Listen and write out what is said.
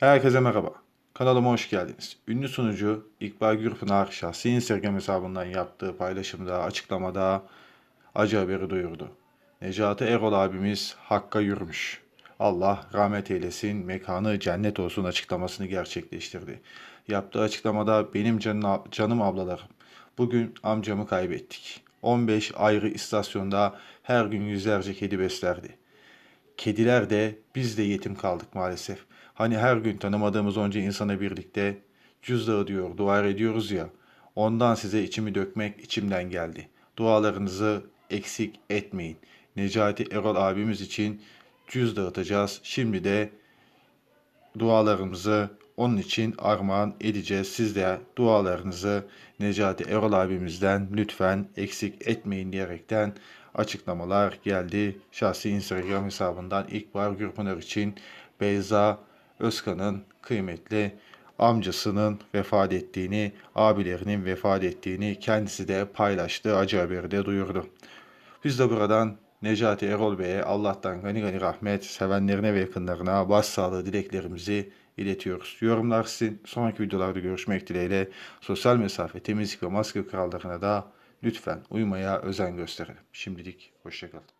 Herkese merhaba. Kanalıma hoş geldiniz. Ünlü sunucu İkbal Gürpınar şahsi Instagram hesabından yaptığı paylaşımda, açıklamada acı haberi duyurdu. Necati Erol abimiz Hakk'a yürümüş. Allah rahmet eylesin, mekanı cennet olsun açıklamasını gerçekleştirdi. Yaptığı açıklamada benim canım, canım ablalarım, bugün amcamı kaybettik. 15 ayrı istasyonda her gün yüzlerce kedi beslerdi. Kediler de biz de yetim kaldık maalesef. Hani her gün tanımadığımız onca insana birlikte cüz dağıtıyor, dua ediyoruz ya. Ondan size içimi dökmek içimden geldi. Dualarınızı eksik etmeyin. Necati Erol abimiz için cüz dağıtacağız. Şimdi de dualarımızı onun için armağan edeceğiz. Siz de dualarınızı Necati Erol abimizden lütfen eksik etmeyin diyerekten açıklamalar geldi. Şahsi Instagram hesabından İkbal Gürpınar için Beyza Özkan'ın kıymetli amcasının vefat ettiğini, abilerinin vefat ettiğini kendisi de paylaştı, acı haberi de duyurdu. Biz de buradan Necati Erol Bey'e Allah'tan gani gani rahmet, sevenlerine ve yakınlarına başsağlığı dileklerimizi iletiyoruz. Yorumlar sizin. Sonraki videolarda görüşmek dileğiyle sosyal mesafe, temizlik ve maske kurallarına da lütfen uymaya özen gösterelim. Şimdilik hoşçakalın.